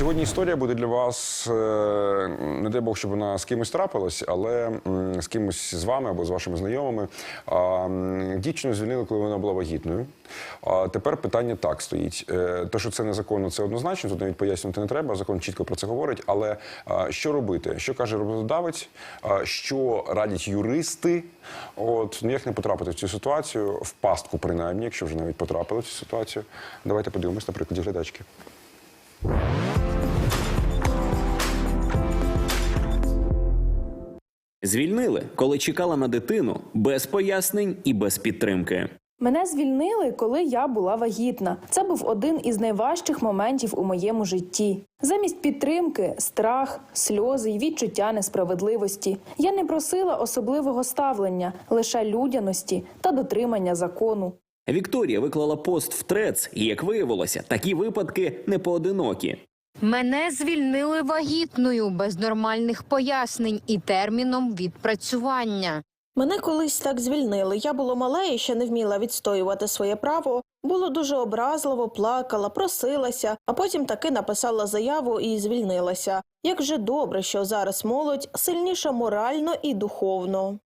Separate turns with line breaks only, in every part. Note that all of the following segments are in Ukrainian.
Сьогодні історія буде для вас, е, не дай Бог, щоб вона з кимось трапилась, але з кимось з вами або з вашими знайомими. Дівчину звільнили, коли вона була вагітною. А тепер питання так стоїть. Е, Те, що це незаконно, це однозначно, тут навіть пояснювати не треба. Закон чітко про це говорить. Але що робити? Що каже роботодавець? Що радять юристи? От ну як не потрапити в цю ситуацію, в пастку, принаймні, якщо вже навіть потрапили в цю ситуацію. Давайте подивимось на прикладі глядачки.
Звільнили, коли чекала на дитину без пояснень і без підтримки.
Мене звільнили, коли я була вагітна. Це був один із найважчих моментів у моєму житті. Замість підтримки, страх, сльози й відчуття несправедливості. Я не просила особливого ставлення, лише людяності та дотримання закону.
Вікторія виклала пост в трец, і як виявилося, такі випадки не поодинокі.
Мене звільнили вагітною без нормальних пояснень і терміном відпрацювання.
Мене колись так звільнили. Я було мале і ще не вміла відстоювати своє право. Було дуже образливо, плакала, просилася, а потім таки написала заяву і звільнилася. Як же добре, що зараз молодь сильніша морально і духовно.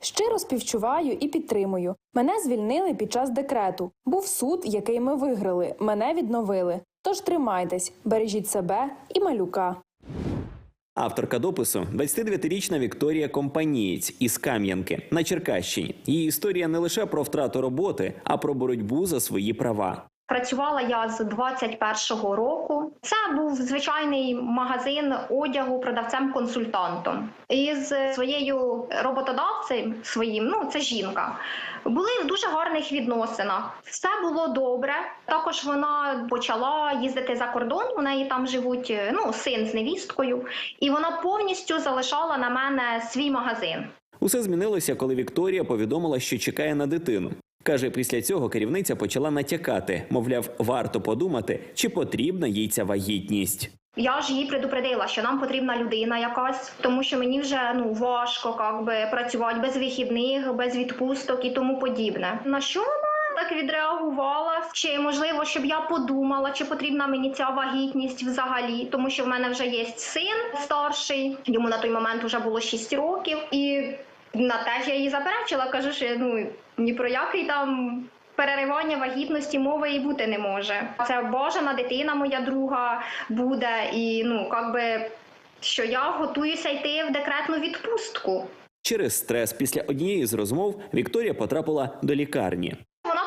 Щиро співчуваю і підтримую. Мене звільнили під час декрету. Був суд, який ми виграли. Мене відновили. Тож тримайтесь, бережіть себе і малюка.
Авторка допису 29-річна Вікторія Компанієць із Кам'янки на Черкащині. Її історія не лише про втрату роботи, а про боротьбу за свої права.
Працювала я з 21-го року. Це був звичайний магазин одягу продавцем-консультантом. І з своєю роботодавцем своїм, ну це жінка, були в дуже гарних відносинах. Все було добре. Також вона почала їздити за кордон. У неї там живуть е, ну син з невісткою, і вона повністю залишала на мене свій магазин.
Усе змінилося, коли Вікторія повідомила, що чекає на дитину. Каже, після цього керівниця почала натякати, мовляв, варто подумати, чи потрібна їй ця вагітність.
Я ж її предупредила, що нам потрібна людина якась, тому що мені вже ну важко как би, працювати без вихідних, без відпусток і тому подібне. На що вона так відреагувала? Чи можливо, щоб я подумала, чи потрібна мені ця вагітність взагалі, тому що в мене вже є син старший, йому на той момент вже було 6 років, і на те ж я її заперечила, кажу, що ну ні про який там переривання вагітності мови і бути не може. Це божена дитина, моя друга буде, і ну якби що я готуюся йти в декретну відпустку.
Через стрес після однієї з розмов Вікторія потрапила до лікарні.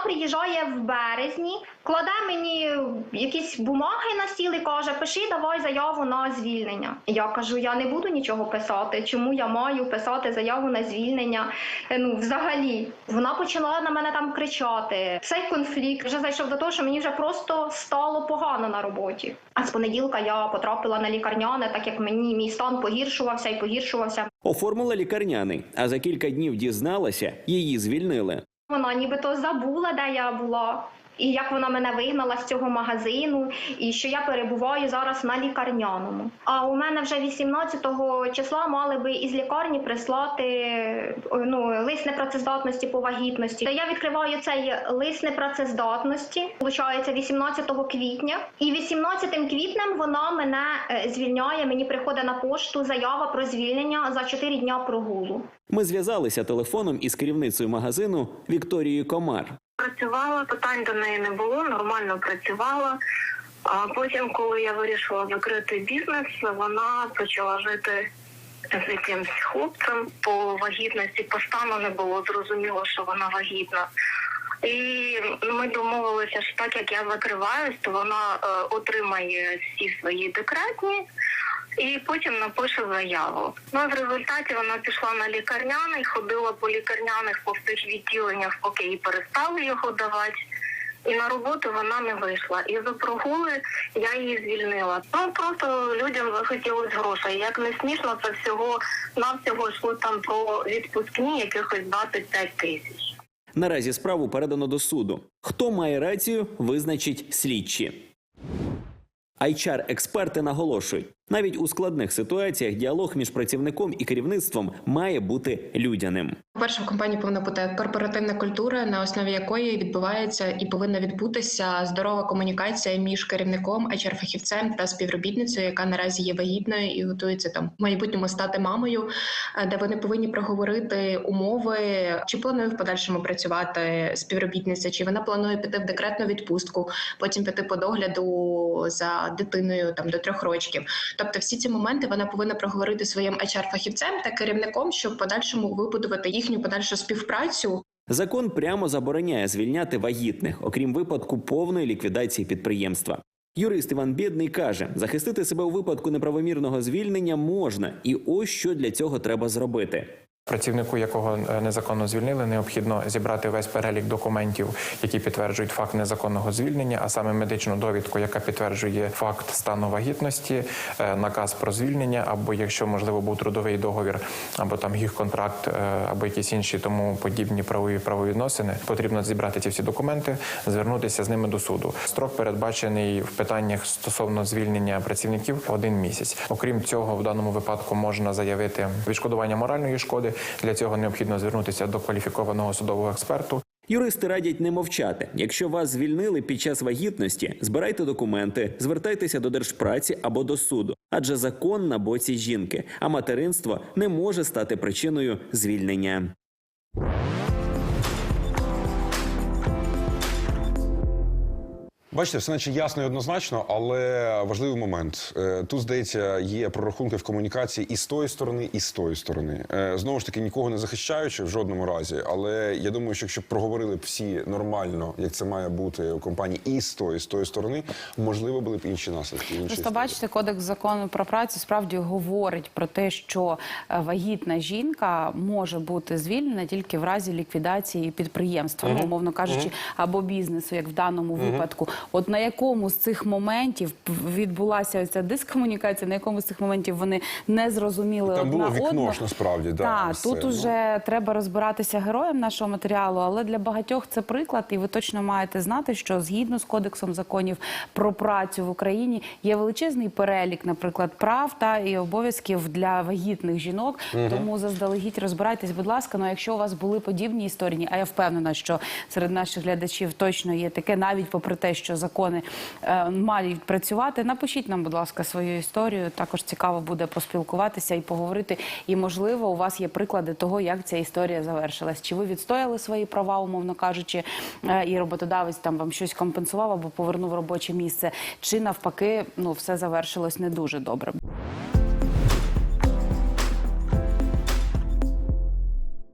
Приїжджає в березні, кладе мені якісь бумаги на стіл і каже: Пиши, давай заяву на звільнення. Я кажу: я не буду нічого писати. Чому я маю писати заяву на звільнення? Е, Ну, взагалі, вона почала на мене там кричати. Цей конфлікт вже зайшов до того, що мені вже просто стало погано на роботі. А з понеділка я потрапила на лікарняне, так як мені мій стан погіршувався і погіршувався.
Оформила лікарняний, а за кілька днів дізналася, її звільнили.
Вона нібито забула, де я була, і як вона мене вигнала з цього магазину, і що я перебуваю зараз на лікарняному. А у мене вже 18-го числа мали би із лікарні прислати ну, лист непрацездатності по вагітності. Та я відкриваю цей лист непрацездатності, виходить, 18 квітня. І 18 квітнем вона мене е, звільняє. Мені приходить на пошту заява про звільнення за 4 дня прогулу.
Ми зв'язалися телефоном із керівницею магазину Вікторією Комар.
Працювала, питань до неї не було, нормально працювала. А потім, коли я вирішила закрити бізнес, вона почала жити з якимсь хлопцем по вагітності. По стану не було зрозуміло, що вона вагітна. І ми домовилися, що так як я закриваюсь, то вона е, отримає всі свої декретні і потім напише заяву. Ну в результаті вона пішла на лікарняний, ходила по лікарняних по всіх відділеннях, поки їй перестали його давати. І на роботу вона не вийшла. І за прогули я її звільнила. Ну просто людям захотілось грошей. Як не смішно, це всього навсього йшло там про відпускні якихось 25 тисяч.
Наразі справу передано до суду. Хто має рацію, визначить слідчі. HR-експерти наголошують, навіть у складних ситуаціях діалог між працівником і керівництвом має бути людяним.
По-перше, в компанії повинна бути корпоративна культура, на основі якої відбувається і повинна відбутися здорова комунікація між керівником, HR-фахівцем та співробітницею, яка наразі є вагітною і готується там в майбутньому стати мамою, е, де вони повинні проговорити умови, чи планує в подальшому працювати співробітниця, чи вона планує піти в декретну відпустку, потім піти по догляду за дитиною там до трьох років. Тобто, всі ці моменти вона повинна проговорити своїм HR-фахівцем та керівником, щоб в подальшому вибудувати їхню подальшу співпрацю.
Закон прямо забороняє звільняти вагітних, окрім випадку повної ліквідації підприємства. Юрист Іван Бідний каже, захистити себе у випадку неправомірного звільнення можна, і ось що для цього треба зробити.
Працівнику, якого е, незаконно звільнили, необхідно зібрати весь перелік документів, які підтверджують факт незаконного звільнення, а саме медичну довідку, яка підтверджує факт стану вагітності, е, наказ про звільнення, або якщо можливо був трудовий договір, або там гіг-контракт, е, або якісь інші тому подібні правові правовідносини. Потрібно зібрати ці всі документи, звернутися з ними до суду. Строк передбачений в питаннях стосовно звільнення працівників один місяць. Окрім цього, в даному випадку можна заявити відшкодування моральної шкоди. Для цього необхідно звернутися до кваліфікованого судового експерту.
Юристи радять не мовчати. Якщо вас звільнили під час вагітності, збирайте документи, звертайтеся до держпраці або до суду, адже закон на боці жінки, а материнство не може стати причиною звільнення.
Бачите, все наче ясно і однозначно, але важливий момент. Е, Тут, здається, є прорахунки в комунікації і з тої сторони, і з тої сторони. Е, Знову ж таки, нікого не захищаючи в жодному разі. Але я думаю, що якщо б проговорили б всі нормально, як це має бути у компанії, і з тої, і з тої сторони, можливо, були б інші наслідки. Інші
Просто бачите, кодекс закону про працю справді говорить про те, що е, вагітна жінка може бути звільнена тільки в разі ліквідації підприємства, ну, умовно кажучи, або бізнесу, як в даному випадку. От на якому з цих моментів відбулася ця дискомунікація, на якому з цих моментів вони не зрозуміли
Там було
одна
вікно
одну.
ж насправді, да,
Так, тут
ну.
уже треба розбиратися героєм нашого матеріалу, але для багатьох це приклад, і ви точно маєте знати, що згідно з кодексом законів про працю в Україні є величезний перелік, наприклад, прав та і обов'язків для вагітних жінок. Тому заздалегідь розбирайтесь, будь ласка. Ну, якщо у вас були подібні історії, а я впевнена, що серед наших глядачів точно є таке, навіть попри те, що закони е, мають працювати. Напишіть нам, будь ласка, свою історію. Також цікаво буде поспілкуватися і поговорити. І можливо, у вас є приклади того, як ця історія завершилась. Чи ви відстояли свої права, умовно кажучи, е, і роботодавець там вам щось компенсував або повернув робоче місце, чи навпаки, ну все завершилось не дуже добре.